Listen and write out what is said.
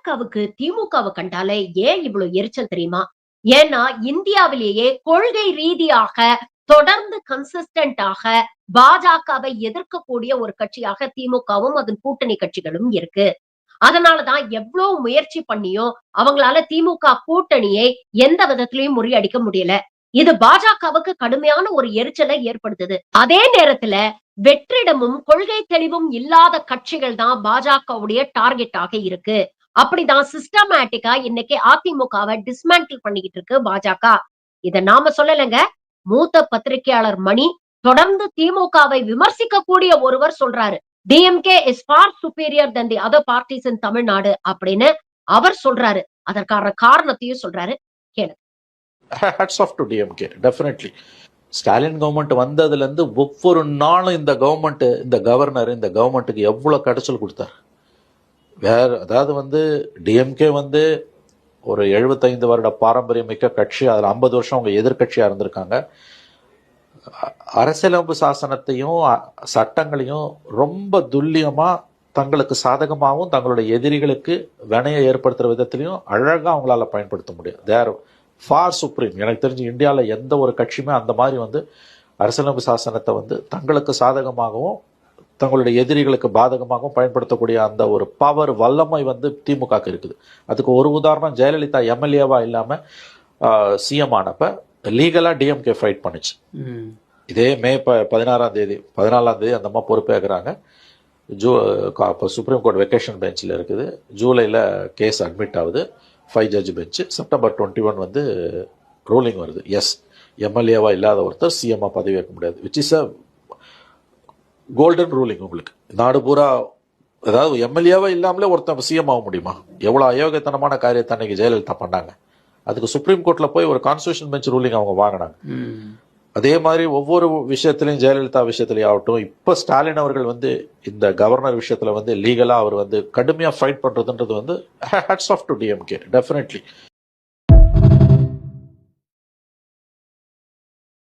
பாஜகவுக்கு திமுகவை கண்டாலே ஏன் இவ்வளவு எரிச்சல் தெரியுமா? ஏன்னா இந்தியாவிலேயே கொள்கை ரீதியாக தொடர்ந்து கன்சிஸ்டன்டாக பாஜகவை எதிர்க்கக்கூடிய ஒரு கட்சியாக திமுகவும் அதன் கூட்டணி கட்சிகளும் இருக்கு. அதனாலதான் எவ்வளவு முயற்சி பண்ணியும் அவங்களால திமுக கூட்டணியை எந்த விதத்திலையும் முறியடிக்க முடியல. இது பாஜகவுக்கு கடுமையான ஒரு எரிச்சலை ஏற்படுத்துது. அதே நேரத்துல வெற்றிடமும் கொள்கை தெளிவும் இல்லாத கட்சிகள் தான் பாஜகவுடைய டார்கெட்டாக இருக்கு. அப்படிதான் சிஸ்டமேட்டிக்கா இன்னைக்கு அதிமுகவை டிஸ்மேண்டில் பண்ணிக்கிட்டு இருக்கு பாஜக. இத நாம சொல்லலைங்க. மூத்த பத்திரிகையாளர் மணி தொடர்ந்து திமுகவை விமர்சிக்கக்கூடிய ஒருவர் சொல்றாரு. DMK is far superior than the other parties in Tamil Nadu அப்படின்னு அவர் சொல்றாரு. அதற்கான காரணத்தையும் சொல்றாரு. கேளுங்க. ஸ்டாலின் கவர்மெண்ட் வந்ததுல இருந்து ஒவ்வொரு நாளும் இந்த கவர்மெண்ட் இந்த கவர்னர் இந்த கவர்மெண்ட்டுக்கு எவ்வளவு கடைச்சல் கொடுத்தாரு? வேற அதாவது வந்து டிஎம்கே வந்து ஒரு எழுபத்தைந்து வருட பாரம்பரியம் மிக்க கட்சி அதில் ஐம்பது வருஷம் அவங்க எதிர்க்கட்சியாக இருந்திருக்காங்க. அரசியலமைப்பு சாசனத்தையும் சட்டங்களையும் ரொம்ப துல்லியமாக தங்களுக்கு சாதகமாகவும் தங்களுடைய எதிரிகளுக்கு வினையை ஏற்படுத்துகிற விதத்திலையும் அழகாக அவங்களால பயன்படுத்த முடியும். தேர் ஃபார் சுப்ரீம் எனக்கு தெரிஞ்சு இந்தியாவில் எந்த ஒரு கட்சியுமே அந்த மாதிரி வந்து அரசியலமைப்பு சாசனத்தை வந்து தங்களுக்கு சாதகமாகவும் தங்களுடைய எதிரிகளுக்கு பாதகமாகவும் பயன்படுத்தக்கூடிய அந்த ஒரு பவர் வல்லமை வந்து திமுகக்கு இருக்குது. அதுக்கு ஒரு உதாரணம் ஜெயலலிதா எம்எல்ஏவா இல்லாமல் சிஎம் ஆனப்ப லீகலாக டிஎம்கே ஃபைட் பண்ணுச்சு. இதே மே ப பதினாறாம் தேதி பதினாலாம் தேதி அந்த அம்மா பொறுப்பேற்கிறாங்க ஜூ இப்போ சுப்ரீம் கோர்ட் வெக்கேஷன் பெஞ்சில் இருக்குது. ஜூலையில் கேஸ் அட்மிட் ஆகுது. Five judge bench September twenty one வந்து ரூலிங் வருது. எஸ் எம்எல்ஏவா இல்லாத ஒருத்தர் சிஎம்மாக பதவி ஏற்க முடியாது which is a golden ruling உங்களுக்கு. நாடு பூரா அதாவது எம்எல்ஏவா இல்லாமலே ஒருத்தன் சிஎம் ஆக முடியுமா? எவ்வளோ அயோக்கியத்தனமான காரியத்தை அன்னைக்கு ஜெயலலிதா பண்ணாங்க. அதுக்கு சுப்ரீம் கோர்ட்டில் போய் ஒரு கான்ஸ்டியூஷன் பெஞ்ச் ரூலிங் அவங்க வாங்கினாங்க. அதே மாதிரி ஒவ்வொரு விஷயத்திலையும் ஜெயலலிதா விஷயத்துலயும் ஆகட்டும் இப்போ ஸ்டாலின் அவர்கள் வந்து இந்த கவர்னர் விஷயத்துல வந்து லீகலா அவர் வந்து கடுமையா ஃபைட் பண்றதுன்றது வந்து hats off to DMK definitely